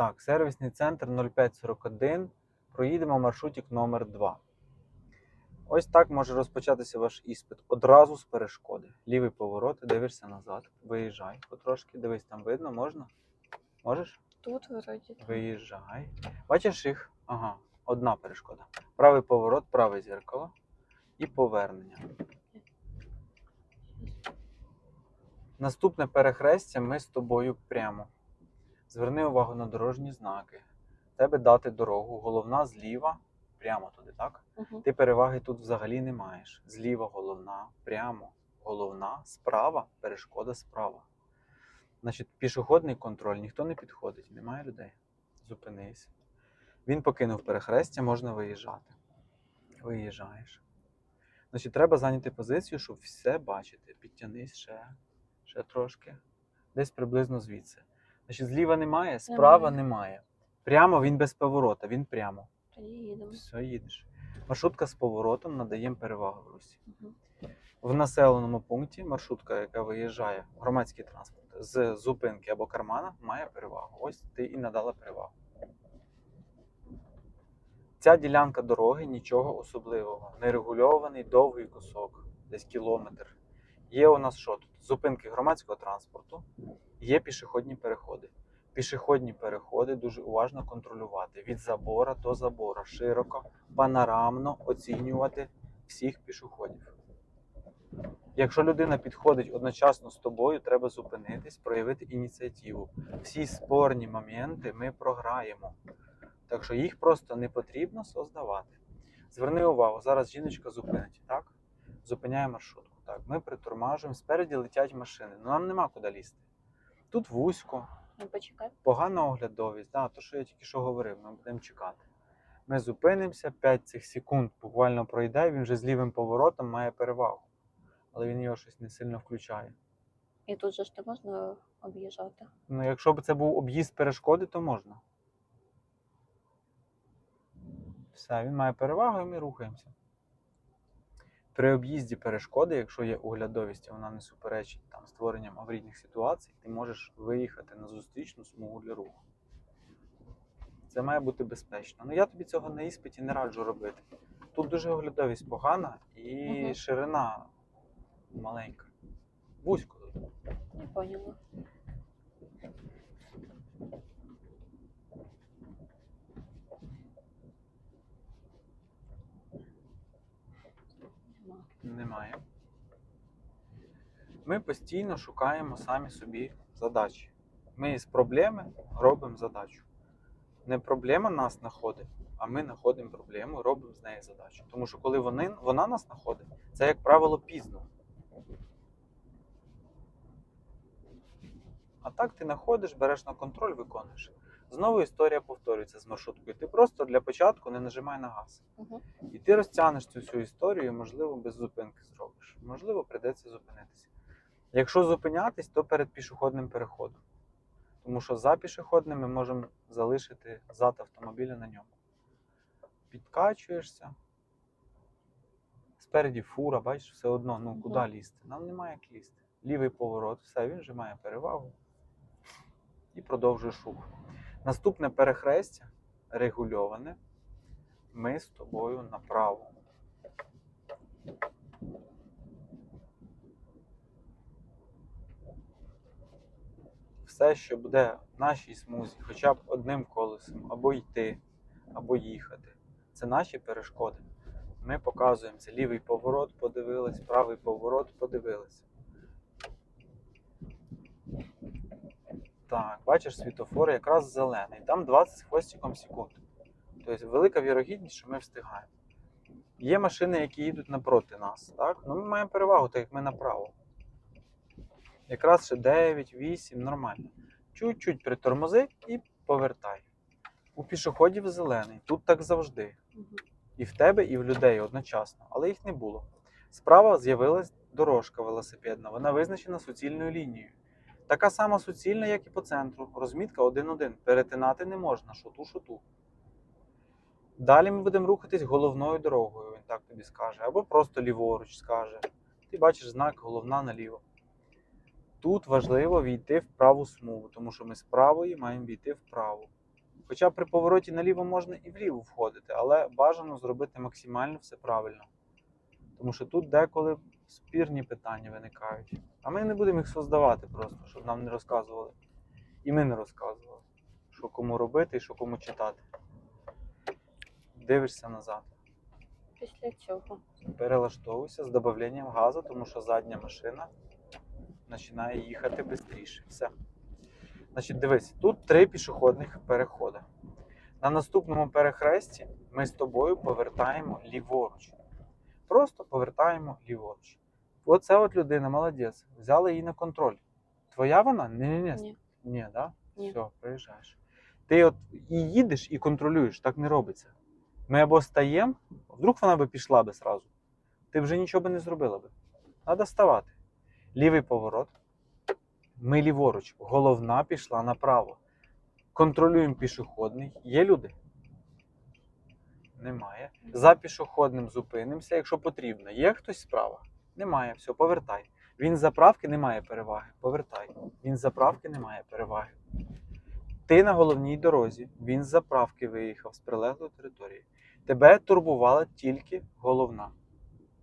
Так, сервісний центр 0541. Проїдемо маршрутик номер 2. Ось так може розпочатися ваш іспит. Одразу з перешкоди. Лівий поворот, дивишся назад. Виїжджай потрошки. Дивись, там видно, можна? Можеш? Тут вроді. Виїжджай. Бачиш їх? Ага, одна перешкода. Правий поворот, праве зеркало і повернення. Наступне перехрестя ми з тобою прямо. Зверни увагу на дорожні знаки. Тебе дати дорогу, головна зліва, прямо туди, так? Угу. Ти переваги тут взагалі не маєш. Зліва головна, прямо головна, справа перешкода справа. Значить, пішохідний контроль, ніхто не підходить, немає людей. Зупинись. Він покинув перехрестя, можна виїжджати. Виїжджаєш. Значить, треба зайняти позицію, щоб все бачити. Підтянись ще, ще трошки. Десь приблизно звідси. Значить, зліва немає, справа Немає. немає. Прямо він без поворота, він прямо. Тоді їдемо. Все, їдеш. Маршрутка з поворотом надаємо перевагу в русі. Угу. В населеному пункті маршрутка, яка виїжджає, громадський транспорт з зупинки або кармана, має перевагу. Ось ти і надала перевагу. Ця ділянка дороги нічого особливого. Нерегульований довгий кусок, десь кілометр. Є у нас що тут? Зупинки громадського транспорту, є пішохідні переходи. Пішохідні переходи дуже уважно контролювати від забора до забора, широко, панорамно оцінювати всіх пішоходів. Якщо людина підходить одночасно з тобою, треба зупинитись, проявити ініціативу. Всі спорні моменти ми програємо. Так що їх просто не потрібно создавати. Зверни увагу, зараз жіночка зупинить, так? Зупиняє маршрутку. Так, ми притормажуємо, спереді летять машини. Ну нам нема куди лізти. Тут вузько, Ну, почекай. погана оглядовість, да, то, що я тільки що говорив, ми будемо чекати. Ми зупинимося, 5 цих секунд буквально пройде, він вже з лівим поворотом має перевагу. Але він його щось не сильно включає. І тут же ж не можна об'їжджати. Ну, якщо б це був об'їзд перешкоди, то можна. Все, він має перевагу і ми рухаємося. При об'їзді перешкоди, якщо є оглядовість, і вона не суперечить там, створенням аварійних ситуацій, ти можеш виїхати на зустрічну смугу для руху. Це має бути безпечно. Ну я тобі цього на іспиті не раджу робити. Тут дуже оглядовість погана і Мгм. ширина маленька. Вузько. Не поняла. Нема. Немає. Ми постійно шукаємо самі собі задачі. Ми з проблеми робимо задачу. Не проблема нас знаходить, а ми знаходимо проблему робимо з неї задачу. Тому що коли вони, вона нас знаходить, це, як правило, пізно. А так ти знаходиш, береш на контроль, виконуєш. Знову історія повторюється з маршруткою. Ти просто для початку не нажимай на газ. Угу. І ти розтягнеш цю всю історію, і, можливо, без зупинки зробиш. Можливо, прийдеться зупинитися. Якщо зупинятись, то перед пішохідним переходом. Тому що за пішохідним ми можемо залишити зад автомобіля на ньому. Підкачуєшся. Спереді фура, бачиш, все одно, ну Мгм. куди лізти? Нам немає як лізти. Лівий поворот, все, він вже має перевагу. І продовжуєш рух. Наступне перехрестя регульоване ми з тобою направо. Все, що буде в нашій смузі, хоча б одним колесом, або йти, або їхати, це наші перешкоди. Ми показуємо це лівий поворот, подивились, правий поворот, подивились. Так, бачиш світофор якраз зелений. Там 20 з хвостиком секунд. Тобто велика вірогідність, що ми встигаємо. Є машини, які їдуть напроти нас, так? Ну, ми маємо перевагу, так як ми направо. Якраз ще 9, 8, нормально. Чуть-чуть притормози і повертай. У пішоходів зелений, тут так завжди. І в тебе, і в людей одночасно, але їх не було. Справа з'явилась дорожка велосипедна, вона визначена суцільною лінією. Така сама суцільна, як і по центру. Розмітка 1-1. Перетинати не можна, шоту шоту. Далі ми будемо рухатись головною дорогою, він так тобі скаже, або просто ліворуч скаже. Ти бачиш знак головна наліво. Тут важливо війти в праву смугу, тому що ми з правої маємо війти в праву. Хоча при повороті наліво можна і вліво входити, але бажано зробити максимально все правильно. Тому що тут деколи спірні питання виникають. А ми не будемо їх создавати просто, щоб нам не розказували. І ми не розказували, що кому робити і що кому читати. Дивишся назад. Після цього. Перелаштовуйся з додаванням газу, тому що задня машина починає їхати швидше. Все. Значить, дивись, тут три пішохідних переходи. На наступному перехресті ми з тобою повертаємо ліворуч. Просто повертаємо ліворуч. Оце от людина, молодець. Взяла її на контроль. Твоя вона? Ні, ні, ні. Ні. Ні, да? Ні. Все, приїжджаєш. Ти от і їдеш, і контролюєш, так не робиться. Ми або стаємо, вдруг вона би пішла би сразу. Ти вже нічого би не зробила би. Треба ставати. Лівий поворот. Ми ліворуч. Головна пішла направо. Контролюємо пішохідний. Є люди? Немає. За пішохідним зупинимося, якщо потрібно. Є хтось справа? Немає. Все, повертай. Він з заправки не має переваги. Повертай. Він з заправки не має переваги. Ти на головній дорозі, він з заправки виїхав з прилеглої території. Тебе турбувала тільки головна.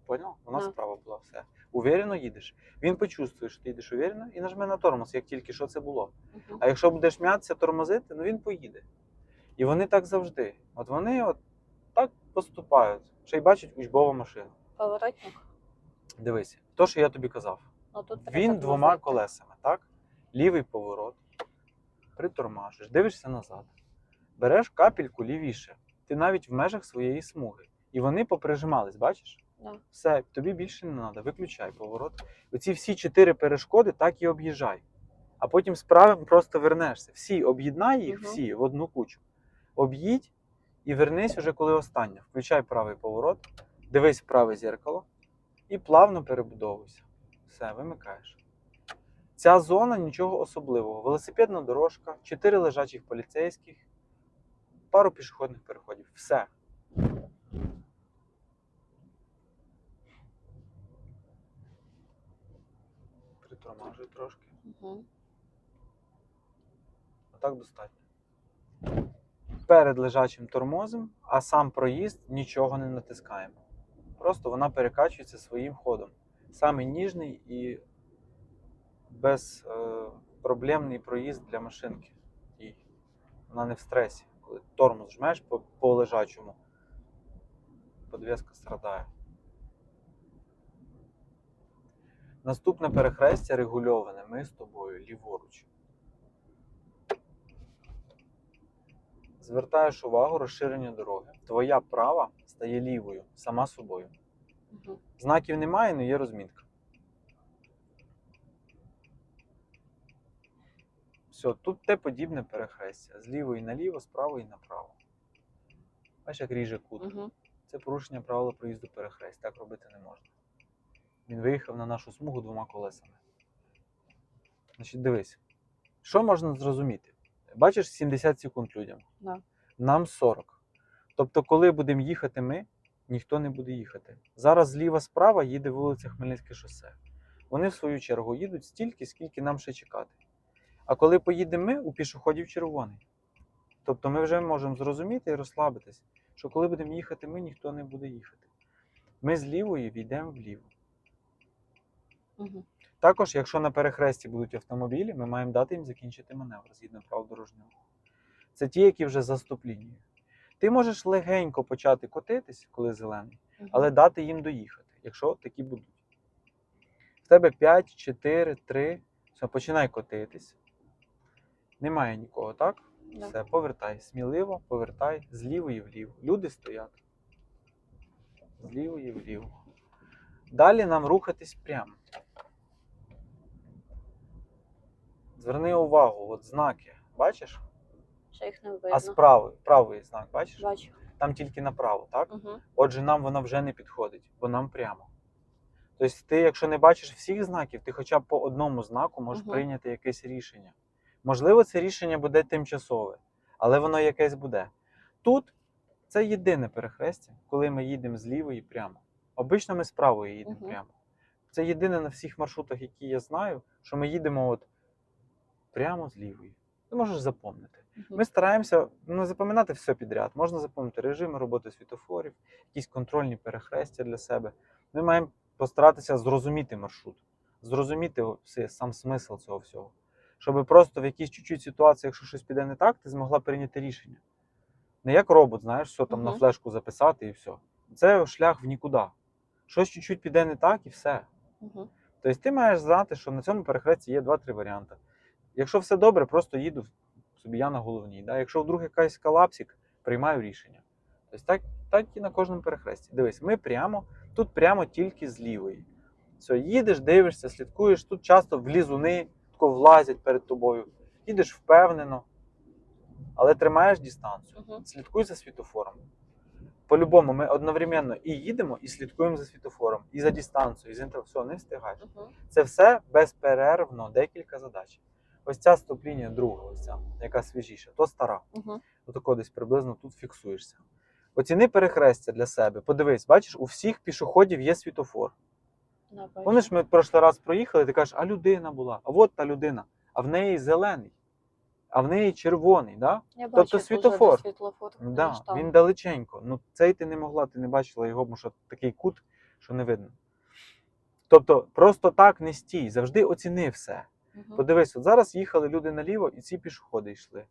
Поняв? Вона справа була все. Увірено їдеш. Він почувствує, що ти їдеш увірено, і нажме на тормоз, як тільки що це було. А якщо будеш м'ятися, тормозити, ну він поїде. І вони так завжди. От вони от поступають. Ще й бачать учбову машину. Поворотник. Дивися, то, що я тобі казав. Ну, тут Він двома тормозити. колесами, так? Лівий поворот, притормажиш, дивишся назад, береш капельку лівіше. Ти навіть в межах своєї смуги. І вони поприжимались, бачиш? Да. Все, тобі більше не треба, виключай поворот. Оці всі чотири перешкоди так і об'їжджай. А потім справи просто вернешся. Всі об'єднай їх, Мгм. всі в одну кучу. Об'їдь і вернись уже коли остання. Включай правий поворот, дивись в праве зеркало і плавно перебудовуйся. Все, вимикаєш. Ця зона нічого особливого. Велосипедна дорожка, чотири лежачих поліцейських, пару пішохідних переходів. Все. Притормажуй трошки. Угу. Отак достатньо. Перед лежачим тормозом, а сам проїзд нічого не натискаємо. Просто вона перекачується своїм ходом. Самий ніжний і безпроблемний проїзд для машинки. І вона не в стресі. Коли тормоз жмеш по, по лежачому, подвеска страдає. Наступне перехрестя регульоване. Ми з тобою ліворуч. Звертаєш увагу розширення дороги. Твоя права стає лівою, сама собою. Угу. Знаків немає, але є розмітка. Все, тут те подібне перехрестя. З лівої наліво, з правої направо. Бачиш, як ріже кут. Угу. Це порушення правила проїзду перехресть. Так робити не можна. Він виїхав на нашу смугу двома колесами. Значить, дивись, що можна зрозуміти? Бачиш 70 секунд людям. Да. Нам 40. Тобто, коли будемо їхати ми, ніхто не буде їхати. Зараз зліва справа їде вулиця Хмельницьке шосе. Вони в свою чергу їдуть стільки, скільки нам ще чекати. А коли поїдемо ми, у пішоходів червоний. Тобто ми вже можемо зрозуміти і розслабитись, що коли будемо їхати ми, ніхто не буде їхати. Ми з лівої війдемо вліво. Угу. Також, якщо на перехресті будуть автомобілі, ми маємо дати їм закінчити маневр згідно правил дорожнього руху. Це ті, які вже за стоп-лінією. Ти можеш легенько почати котитись, коли зелений, але дати їм доїхати, якщо такі будуть. В тебе 5, 4, 3. Все, починай котитись. Немає нікого, так? Да. Все, повертай. Сміливо, повертай з лівої вліво. Люди стоять. З лівої вліво. Далі нам рухатись прямо. Зверни увагу, от знаки, бачиш? Ще їх не видно. А справа, правий знак, бачиш? Бачу. Там тільки направо, так? Угу. Отже, нам вона вже не підходить, бо нам прямо. Тобто, ти, якщо не бачиш всіх знаків, ти хоча б по одному знаку можеш Мгм. прийняти якесь рішення. Можливо, це рішення буде тимчасове, але воно якесь буде. Тут це єдине перехрестя, коли ми їдемо з лівої прямо. Обично ми з правої їдемо Мгм. прямо. Це єдине на всіх маршрутах, які я знаю, що ми їдемо от прямо з лівої. Ти можеш запомнити. Ми стараємося не запам'ятати все підряд. Можна запам'ятати режими роботи світофорів, якісь контрольні перехрестя для себе. Ми маємо постаратися зрозуміти маршрут, зрозуміти все- сам смисл цього всього. Щоб просто в якійсь чуть-чуть ситуації, якщо щось піде не так, ти змогла прийняти рішення. Не як робот, знаєш, все там на флешку записати і все. Це шлях в нікуди. Щось чуть-чуть піде не так і все. Мгм. Тобто ти маєш знати, що на цьому перехресті є два-три варіанти. Якщо все добре, просто їду собі я на головній. Да? Якщо вдруг якась калапсик, приймаю рішення. Тобто так, так і на кожному перехресті. Дивись, ми прямо, тут прямо тільки з лівої. Все, їдеш, дивишся, слідкуєш. Тут часто влізуни тако влазять перед тобою. Їдеш впевнено, але тримаєш дистанцію. Мгм. Слідкуй за світофором. По-любому, ми одновременно і їдемо, і слідкуємо за світофором, і за дистанцією, і за інтервалом. Все, не встигаєш. Мгм. Це все безперервно, декілька задач. Ось ця стоп-лінія друга, ось ця, яка свіжіша, то стара. Мгм. Отако десь приблизно тут фіксуєшся. Оціни перехрестя для себе. Подивись, бачиш, у всіх пішоходів є світофор. Помниш, ми в прошлий раз проїхали, ти кажеш, а людина була, а от та людина, а в неї зелений, а в неї червоний. Да? Я тобто бачу, світофор. світлофор Да, він далеченько. Ну, цей ти не могла, ти не бачила його, тому що такий кут, що не видно. Тобто, просто так не стій, завжди оціни все. Мгм. Подивись, от зараз їхали люди наліво, і ці пішоходи йшли.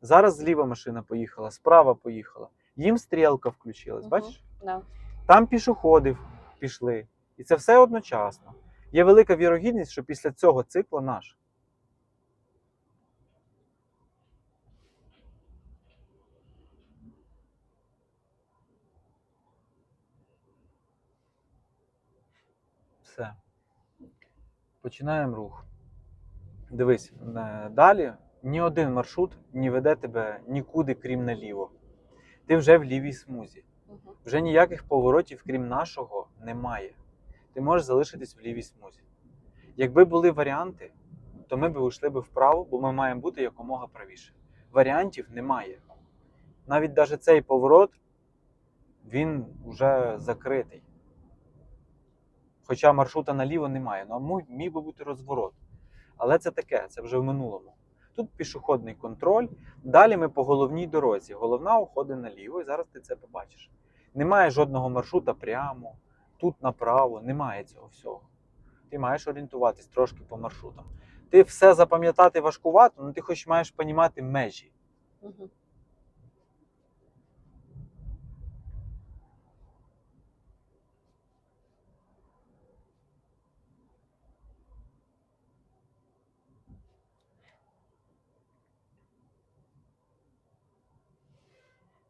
Зараз зліва машина поїхала, справа поїхала. Їм стрілка включилась, Мгм. бачиш? Да. Там пішоходи пішли. І це все одночасно. Є велика вірогідність, що після цього цикла наш. Все. Починаємо рух. Дивись, е, далі ні один маршрут не веде тебе нікуди, крім наліво. Ти вже в лівій смузі. Вже ніяких поворотів, крім нашого, немає. Ти можеш залишитись в лівій смузі. Якби були варіанти, то ми б йшли б вправо, бо ми маємо бути якомога правіше. Варіантів немає. Навіть даже цей поворот, він вже закритий. Хоча маршрута наліво немає. Ну, а му- міг би бути розворот. Але це таке, це вже в минулому. Тут пішохідний контроль. Далі ми по головній дорозі. Головна уходить наліво, і зараз ти це побачиш. Немає жодного маршрута прямо, тут направо, немає цього всього. Ти маєш орієнтуватись трошки по маршрутам. Ти все запам'ятати важкувато, але ти хоч маєш розуміти межі.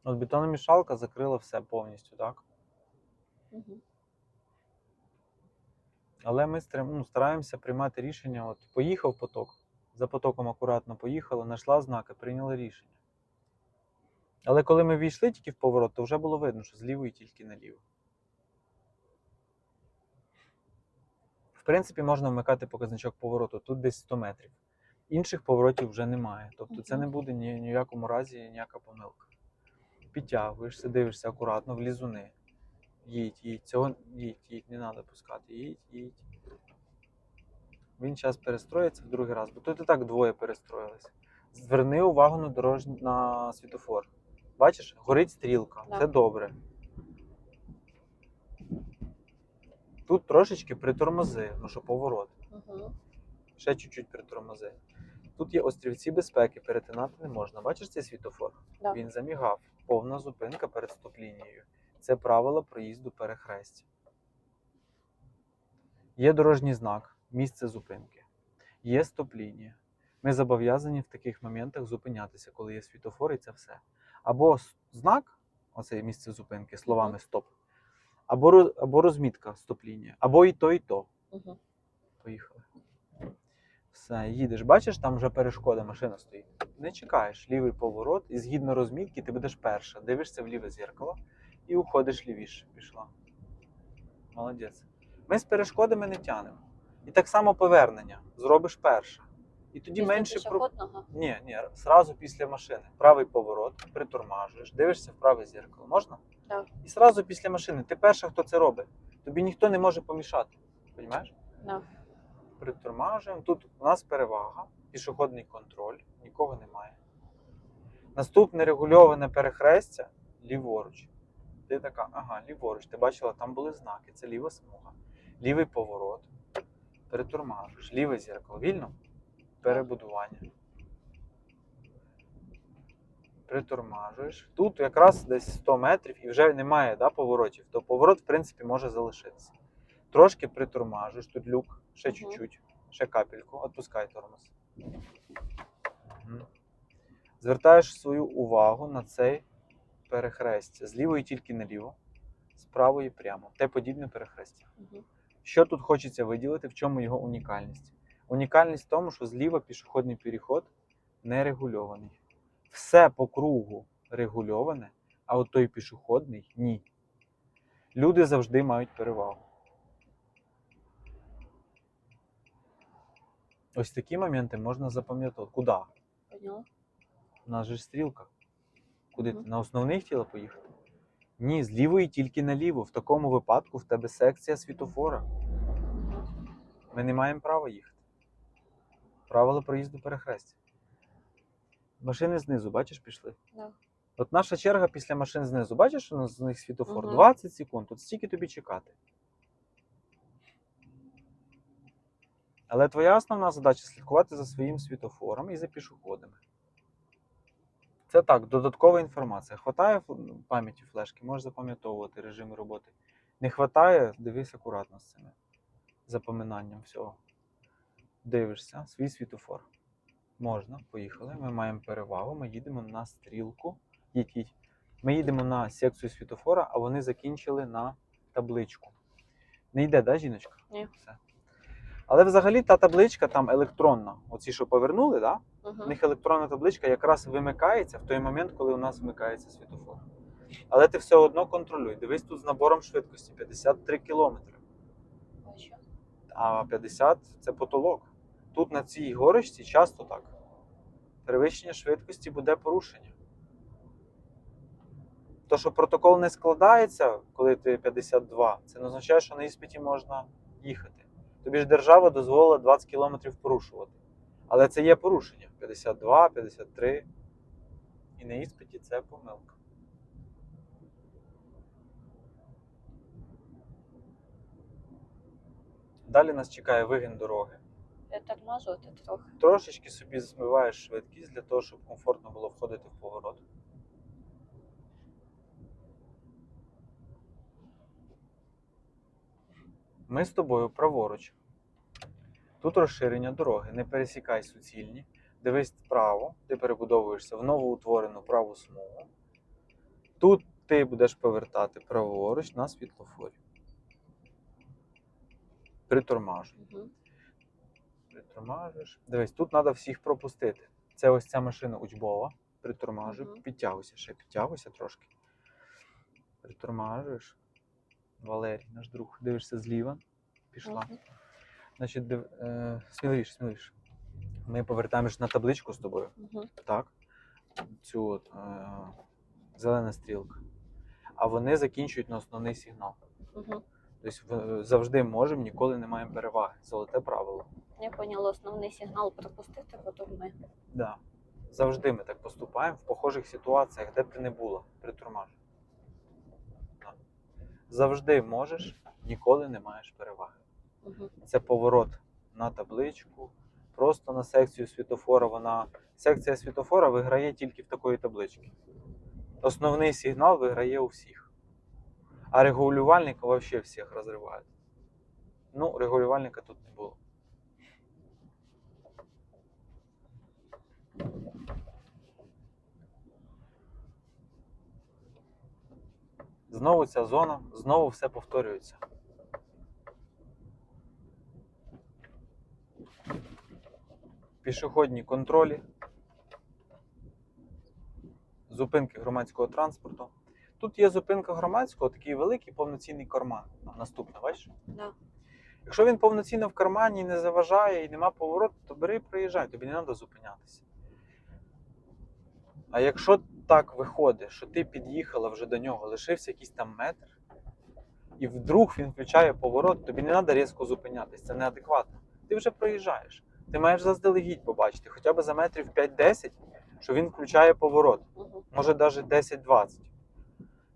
От бетономішалка закрила все повністю, так? Але ми ну, стараємося приймати рішення. От поїхав поток, за потоком акуратно поїхали, знайшла знаки, прийняли рішення. Але коли ми війшли тільки в поворот, то вже було видно, що з лівої тільки наліво. В принципі, можна вмикати показничок повороту, тут десь 100 метрів. Інших поворотів вже немає. Тобто це не буде ні, в якому разі ніяка помилка. Підтягуєшся, дивишся акуратно в лізуни. Їдь, їдь, цього їдь, їдь, не треба пускати. Їдь, їдь. Він зараз перестроїться в другий раз, бо тут і так двоє перестроїлися. Зверни увагу на дорож... на світофор. Бачиш, горить стрілка, Да. це добре. Тут трошечки притормози, ну що поворот. Мгм. Ще чуть-чуть притормози. Тут є острівці безпеки, перетинати не можна. Бачиш цей світофор? Да. Він замігав. Повна зупинка перед стоп-лінією. Це правила проїзду перехрестя. Є дорожній знак, місце зупинки. Є стоп-лінія. Ми зобов'язані в таких моментах зупинятися, коли є світофор і це все. Або знак, оце місце зупинки, словами стоп, або, або розмітка стоп-лінія, або і то, і то. Мгм. Поїхали. Все, їдеш. Бачиш, там вже перешкода, машина стоїть. Не чекаєш лівий поворот, і згідно розмітки, ти будеш перша. Дивишся в ліве зеркало і уходиш лівіше. Пішла. Молодець. Ми з перешкодами не тянемо. І так само повернення. Зробиш перша. І тоді Після менше про... пішохідного? Ні, ні, зразу після машини. Правий поворот, притормажуєш, дивишся в праве зеркало. Можна? Так. І зразу після машини. Ти перша, хто це робить. Тобі ніхто не може помішати. Розумієш? Да. Притормажуємо. Тут у нас перевага, пішохідний контроль, нікого немає. Наступне регульоване перехрестя ліворуч. Ти така, ага, ліворуч. Ти бачила, там були знаки. Це ліва смуга. Лівий поворот. Перетормажуєш. Ліве зеркало. Вільно? Перебудування. Притормажуєш. Тут якраз десь 100 метрів і вже немає да, поворотів. То поворот, в принципі, може залишитися. Трошки притормажуєш. Тут люк, ще чуть-чуть, ще капельку. Отпускай тормоз. Звертаєш свою увагу на цей перехрестя. З лівої тільки наліво, з правої прямо. Те подібне перехрестя. Що тут хочеться виділити, в чому його унікальність? Унікальність в тому, що зліва пішохідний переход не регульований. Все по кругу регульоване, а от той пішохідний ні. Люди завжди мають перевагу. Ось такі моменти можна запам'ятати. Куди? Поняла? У нас же ж стрілка. Куди ти? На основний хотіла поїхати? Ні, з лівої тільки наліво. В такому випадку в тебе секція світофора. Ми не маємо права їхати. Правила проїзду перехрестя. Машини знизу, бачиш, пішли. Да. От наша черга після машин знизу. Бачиш, що у нас з них світофор? Мгм. 20 секунд. Тут стільки тобі чекати. Але твоя основна задача слідкувати за своїм світофором і за пішоходами. Це так, додаткова інформація. Хватає пам'яті флешки, можеш запам'ятовувати режими роботи. Не хватає, дивись акуратно з цим запоминанням всього. Дивишся, свій світофор. Можна, поїхали. Ми маємо перевагу. Ми їдемо на стрілку. Ми їдемо на секцію світофора, а вони закінчили на табличку. Не йде, да, жіночка? Ні. Все. Але взагалі та табличка там електронна. Оці, що повернули, да? У Угу. них електронна табличка якраз вимикається в той момент, коли у нас вмикається світофор. Але ти все одно контролюй. Дивись тут з набором швидкості 53 км. А 50 це потолок. Тут на цій горочці часто так. Перевищення швидкості буде порушення. То, що протокол не складається, коли ти 52, це не означає, що на іспиті можна їхати. Тобі ж держава дозволила 20 км порушувати. Але це є порушення. 52, 53. І на іспиті це помилка. Далі нас чекає вигін дороги. Я тормозити трохи. Трошечки собі збиваєш швидкість для того, щоб комфортно було входити в поворот. Ми з тобою праворуч. Тут розширення дороги. Не пересікай суцільні. Дивись вправо, ти перебудовуєшся в новоутворену праву смугу. Тут ти будеш повертати праворуч на світлофорі. Притормажуй. Угу. Притормажуєш. Дивись, тут треба всіх пропустити. Це ось ця машина учбова. Притормажуй, підтягуйся, ще підтягуйся трошки. Притормажуєш. Валерій, наш друг, дивишся зліва. Пішла. Значить, див... е... сміливіше, сміливіше. Ми повертаємось на табличку з тобою. Угу. Так. Цю от, е... зелена стрілка. А вони закінчують на основний сигнал. Угу. Тобто завжди можемо, ніколи не маємо переваги. Золоте правило. Я поняла основний сигнал пропустити, потім ми. Да. Завжди ми так поступаємо в похожих ситуаціях, де б ти не була, притормажуй. Да. Завжди можеш, ніколи не маєш переваги. Угу. Це поворот на табличку, просто на секцію світофора. Вона секція світофора виграє тільки в такої таблички. Основний сигнал виграє у всіх. А регулювальника взагалі всіх розривають. Ну, регулювальника тут не було. Знову ця зона, знову все повторюється. Пішохідні контролі, зупинки громадського транспорту. Тут є зупинка громадського, такий великий повноцінний карман. Там Наступне, бачиш? Да. Якщо він повноцінно в кармані не заважає і нема повороту, то бери і проїжджай, тобі не треба зупинятися. А якщо так виходить, що ти під'їхала вже до нього, лишився якийсь там метр, і вдруг він включає поворот, тобі не треба різко зупинятися, це неадекватно. Ти вже проїжджаєш. Ти маєш заздалегідь побачити, хоча б за метрів 5-10, що він включає поворот. Може навіть 10-20.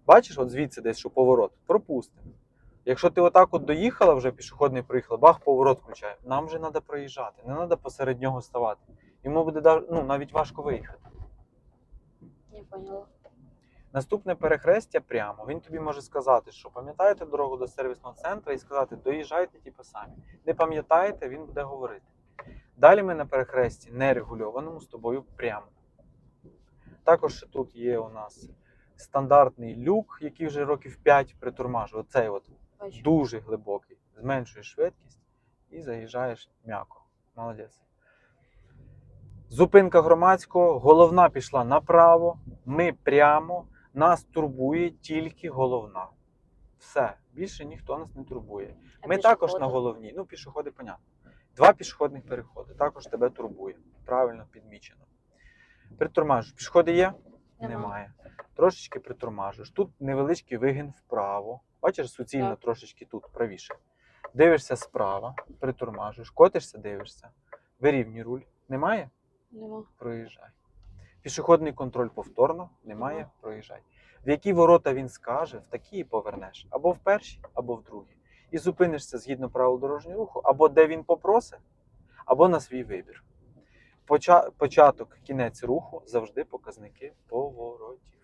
Бачиш, от звідси десь, що поворот, пропустимо. Якщо ти отак от доїхала, вже пішохідний приїхала, бах, поворот включає. Нам вже треба проїжджати, не треба посеред нього ставати. Йому буде ну, навіть важко виїхати. Не поняла. Наступне перехрестя прямо. Він тобі може сказати, що пам'ятаєте дорогу до сервісного центру і сказати, доїжджайте типу самі. Не пам'ятаєте, він буде говорити. Далі ми на перехресті нерегульованому з тобою прямо. Також тут є у нас стандартний люк, який вже років 5 притормажує. Оцей от Бачу. дуже глибокий. Зменшуєш швидкість і заїжджаєш м'яко. Молодець. Зупинка громадського, головна пішла направо, ми прямо, нас турбує тільки головна. Все, більше ніхто нас не турбує. А Ми також на головній. Ну, пішоходи, понятно. Два пішохідних переходи. Також тебе турбує. Правильно підмічено. Притормажуєш. Пішоходи є? Нема. Немає. Трошечки притормажуєш. Тут невеличкий вигін вправо. Бачиш, суцільно Так. трошечки тут правіше. Дивишся справа, притормажуєш, котишся, дивишся. Вирівнюй руль. Немає? Нема. Проїжджай. Пішохідний контроль повторно, немає, Нема. проїжджай. В які ворота він скаже, в такі і повернеш. Або в перші, або в другі. І зупинишся згідно правил дорожнього руху, або де він попросить, або на свій вибір. Поча- Початок, кінець руху завжди показники поворотів.